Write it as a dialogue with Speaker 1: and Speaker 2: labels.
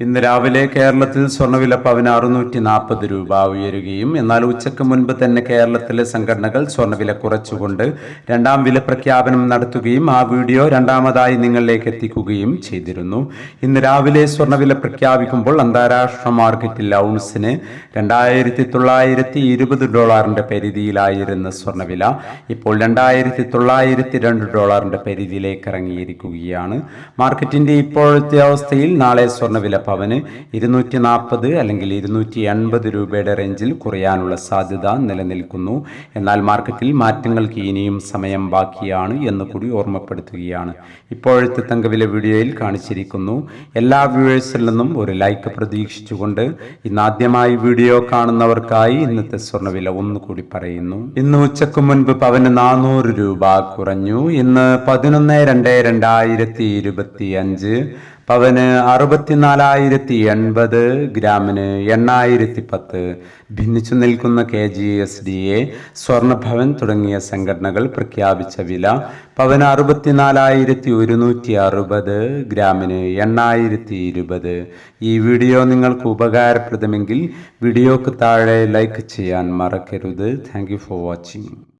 Speaker 1: ഇന്ന് രാവിലെ കേരളത്തിൽ സ്വർണവില പവന് അറുന്നൂറ്റി നാൽപ്പത് രൂപ ഉയരുകയും എന്നാൽ ഉച്ചയ്ക്ക് മുൻപ് തന്നെ കേരളത്തിലെ സംഘടനകൾ സ്വർണവില കുറച്ചുകൊണ്ട് രണ്ടാം വില പ്രഖ്യാപനം നടത്തുകയും ആ വീഡിയോ രണ്ടാമതായി നിങ്ങളിലേക്ക് എത്തിക്കുകയും ചെയ്തിരുന്നു. ഇന്ന് രാവിലെ സ്വർണവില പ്രഖ്യാപിക്കുമ്പോൾ അന്താരാഷ്ട്ര മാർക്കറ്റിൽ ഔൺസിന് രണ്ടായിരത്തി തൊള്ളായിരത്തി ഇരുപത് ഡോളറിന്റെ പരിധിയിലായിരുന്ന സ്വർണവില ഇപ്പോൾ രണ്ടായിരത്തി തൊള്ളായിരത്തി രണ്ട് ഡോളറിന്റെ പരിധിയിലേക്ക് ഇറങ്ങിയിരിക്കുകയാണ്. മാർക്കറ്റിന്റെ ഇപ്പോഴത്തെ അവസ്ഥയിൽ നാളെ സ്വർണവില പവന് ഇരുന്നൂറ്റി നാൽപ്പത് അല്ലെങ്കിൽ ഇരുന്നൂറ്റി എൺപത് രൂപയുടെ റേഞ്ചിൽ കുറയാനുള്ള സാധ്യത നിലനിൽക്കുന്നു. എന്നാൽ മാർക്കറ്റിൽ മാറ്റങ്ങൾക്ക് ഇനിയും സമയം ബാക്കിയാണ് എന്ന് കൂടി ഓർമ്മപ്പെടുത്തുകയാണ്. ഇപ്പോഴത്തെ തങ്കവില വീഡിയോയിൽ കാണിച്ചിരിക്കുന്നു. എല്ലാ വ്യൂവേഴ്സിൽ നിന്നും ഒരു ലൈക്ക് പ്രതീക്ഷിച്ചുകൊണ്ട് ഇന്ന് ആദ്യമായി വീഡിയോ കാണുന്നവർക്കായി ഇന്നത്തെ സ്വർണവില ഒന്നുകൂടി പറയുന്നു. ഇന്ന് ഉച്ചയ്ക്ക് മുൻപ് പവന് നാനൂറ് രൂപ കുറഞ്ഞു. ഇന്ന് പതിനൊന്ന് രണ്ട് രണ്ടായിരത്തി ഇരുപത്തി അഞ്ച് പവന് അറുപത്തിനാലായിരത്തി എൺപത് ഗ്രാമിന് എണ്ണായിരത്തി പത്ത് ഭിന്നിച്ചു നിൽക്കുന്ന K G S D A സ്വർണഭവൻ തുടങ്ങിയ സംഘടനകൾ പ്രഖ്യാപിച്ച വില പവന് അറുപത്തിനാലായിരത്തി ഒരുന്നൂറ്റി അറുപത് ഗ്രാമിന് എണ്ണായിരത്തി ഇരുപത് ഈ വീഡിയോ നിങ്ങൾക്ക് ഉപകാരപ്രദമെങ്കിൽ വീഡിയോക്ക് താഴെ ലൈക്ക് ചെയ്യാൻ മറക്കരുത്. Thank for watching.